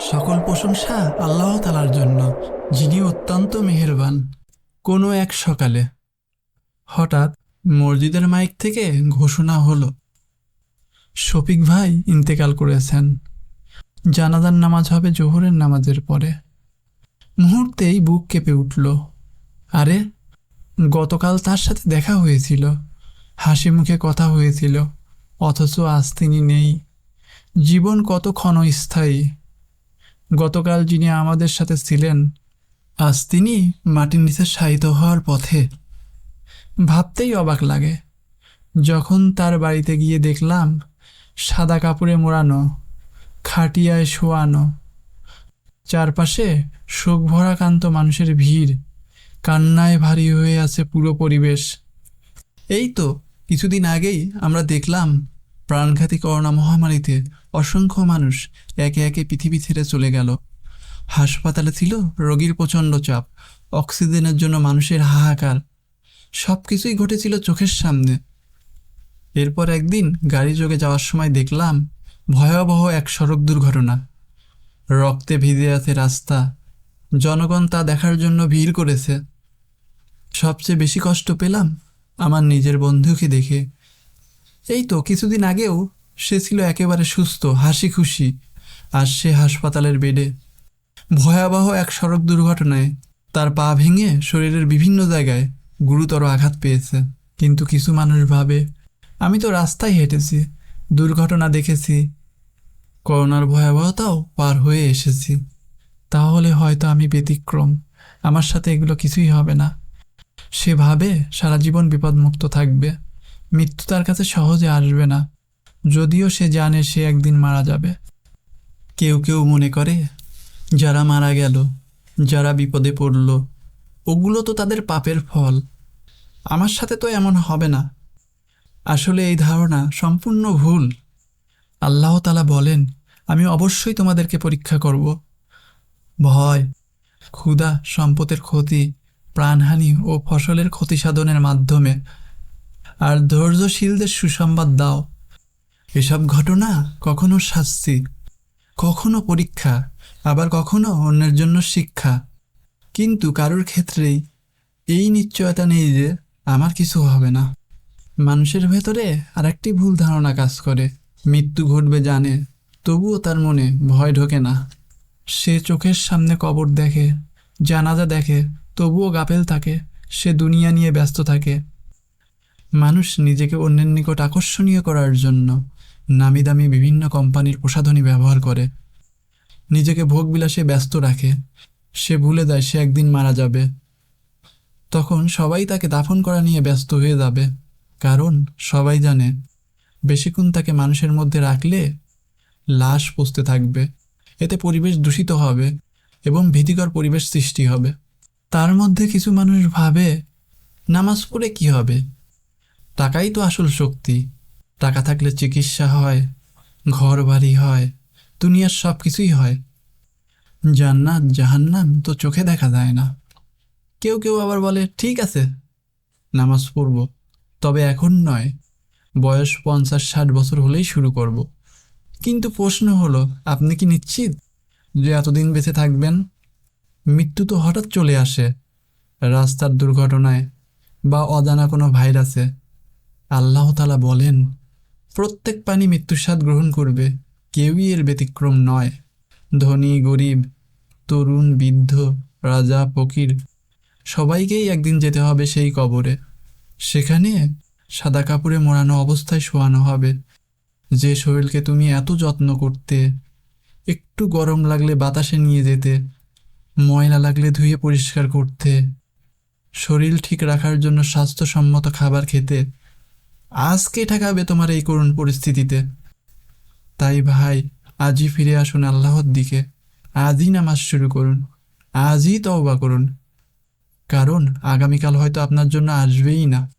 সকল প্রশংসা আল্লাহ তালার জন্য, যিনি অত্যন্ত মেহেরবান। কোনো এক সকালে হঠাৎ মসজিদের মাইক থেকে ঘোষণা হলো, শফিক ভাই ইন্তেকাল করেছেন। জানাজার নামাজ হবে জোহরের নামাজের পরে। মুহূর্তেই বুক কেঁপে উঠল। আরে, গতকাল তার সাথে দেখা হয়েছিল, হাসি মুখে কথা হয়েছিল, অথচ আজ তিনি নেই। জীবন কত ক্ষণস্থায়ী। গতকাল যিনি আমাদের সাথে ছিলেন, আজ তিনি মাটির নিচে শায়িত হওয়ার পথে। ভাবতেই অবাক লাগে। যখন তার বাড়িতে গিয়ে দেখলাম, সাদা কাপড়ে মোড়ানো, খাটিয়ায় শোয়ানো, চারপাশে শোক ভরাকান্ত মানুষের ভিড়, কান্নায় ভারী হয়ে আছে পুরো পরিবেশ। এই তো, কিছুদিন আগেই আমরা দেখলাম প্রাণঘাতী করোনা মহামারীতে অসংখ্য মানুষ একে একে পৃথিবী ছেড়ে চলে গেল। হাসপাতালে ছিল রোগীর প্রচণ্ড চাপ, অক্সিজেনের জন্য মানুষের হাহাকার। সব কিছুই ঘটেছিল চোখের সামনে। এরপর একদিন গাড়ি যোগে যাওয়ার সময় দেখলাম ভয়াবহ এক সড়ক দুর্ঘটনা। রক্তে ভিজে আছে রাস্তা। জনগণ তা দেখার জন্য ভিড় করেছে। সবচেয়ে বেশি কষ্ট পেলাম আমার নিজের বন্ধুকে দেখে। এই তো কিছুদিন আগেও সে ছিল একেবারে সুস্থ হাসি খুশি আর সে হাসপাতালের বেডে। ভয়াবহ এক সড়ক দুর্ঘটনায় তার পা ভেঙে শরীরের বিভিন্ন জায়গায় গুরুতর আঘাত পেয়েছে। কিন্তু কিছু মানুষ ভাবে, আমি তো রাস্তায় হেঁটেছি, দুর্ঘটনা দেখেছি, করোনার ভয়াবহতাও পার হয়ে এসেছি। তাহলে হয়তো আমি ব্যতিক্রম, আমার সাথে এগুলো কিছুই হবে না। সে ভাবে সারা জীবন বিপদমুক্ত থাকবে। মৃত্যু তার কাছে সহজে আসবে না। যদিও সে জানে সে একদিন মারা যাবে। কেউ কেউ মনে করে, যারা মারা গেল, যারা বিপদে পড়ল, ওগুলো তো তাদের পাপের ফল। আমার সাথে তো এমন হবে না। আসলে এই ধারণা সম্পূর্ণ ভুল। আল্লাহ তালা বলেন, আমি অবশ্যই তোমাদেরকে পরীক্ষা করব। ভয়, ক্ষুধা, সম্পদের ক্ষতি, প্রাণহানি ও ফসলের ক্ষতি সাধনের মাধ্যমে আর ধৈর্যশীলদের সুসংবাদ দাও। এসব ঘটনা কখনো শাস্তি, কখনো পরীক্ষা, আবার কখনো অন্যের জন্য শিক্ষা। কিন্তু কারোর ক্ষেত্রেই এই নিশ্চয়তা নেই যে আমার কিছু হবে না। মানুষের ভেতরে আর একটি ভুল ধারণা কাজ করে। মৃত্যু ঘটবে জানে, তবুও তার মনে ভয় ঢোকে না। সে চোখের সামনে কবর দেখে, জানাজা দেখে, তবুও গাফেল থাকে। সে দুনিয়া নিয়ে ব্যস্ত থাকে। মানুষ নিজেকে অন্যের নিকট আকর্ষণীয় করার জন্য নামি দামি বিভিন্ন কোম্পানির প্রসাধনী ব্যবহার করে। নিজেকে ভোগবিলাসে ব্যস্ত রাখে। সে ভুলে দেয় সে একদিন মারা যাবে। তখন সবাই তাকে দাফন করা নিয়ে ব্যস্ত হয়ে যাবে। কারণ সবাই জানে, বেশিক্ষণ তাকে মানুষের মধ্যে রাখলে লাশ পুষতে থাকবে, এতে পরিবেশ দূষিত হবে এবং ভীতিকর পরিবেশ সৃষ্টি হবে। তার মধ্যে কিছু মানুষ ভাবে, নামাজ পড়ে কি হবে? টাকাই তো আসল শক্তি। টাকা থাকলে চিকিৎসা হয় ঘর বাড়ি হয়, দুনিয়ার সব কিছুই হয়। জান্নাত, জাহান্নাম তো চোখে দেখা যায় না। কেউ কেউ আবার বলে, ঠিক আছে, নামাজ পড়ব। তবে এখন নয়, বয়স পঞ্চাশ ষাট বছর হলেই শুরু করব। কিন্তু প্রশ্ন হলো, আপনি কি নিশ্চিত যে এতদিন বেঁচে থাকবেন? মৃত্যু তো হঠাৎ চলে আসে, রাস্তার দুর্ঘটনায় বা অজানা কোনো ভাইরাসে। আল্লাহ তালা বলেন, প্রত্যেক প্রাণী মৃত্যুর স্বাদ গ্রহণ করবে, কেউই এর ব্যতিক্রম নয়। ধনী, গরিব, তরুণ, বৃদ্ধ, রাজা, ফকির, সবাইকেই একদিন যেতে হবে সেই কবরে। সেখানে সাদা কাপড়ে মোড়ানো অবস্থায় শোয়ানো হবে। যে শরীরকে তুমি এত যত্ন করতে, একটু গরম লাগলে বাতাসে নিয়ে যেতে, ময়লা লাগলে ধুয়ে পরিষ্কার করতে, শরীর ঠিক রাখার জন্য স্বাস্থ্যসম্মত খাবার খেতে আজকে ঠেকাবে তোমার এই করুণ পরিস্থিতিতে। তাই ভাই, আজই ফিরে আসুন আল্লাহর দিকে। আজই নামাজ শুরু করুন। আজই তওবা করুন। কারণ আগামীকাল হয়তো আপনার জন্য আসবেই না।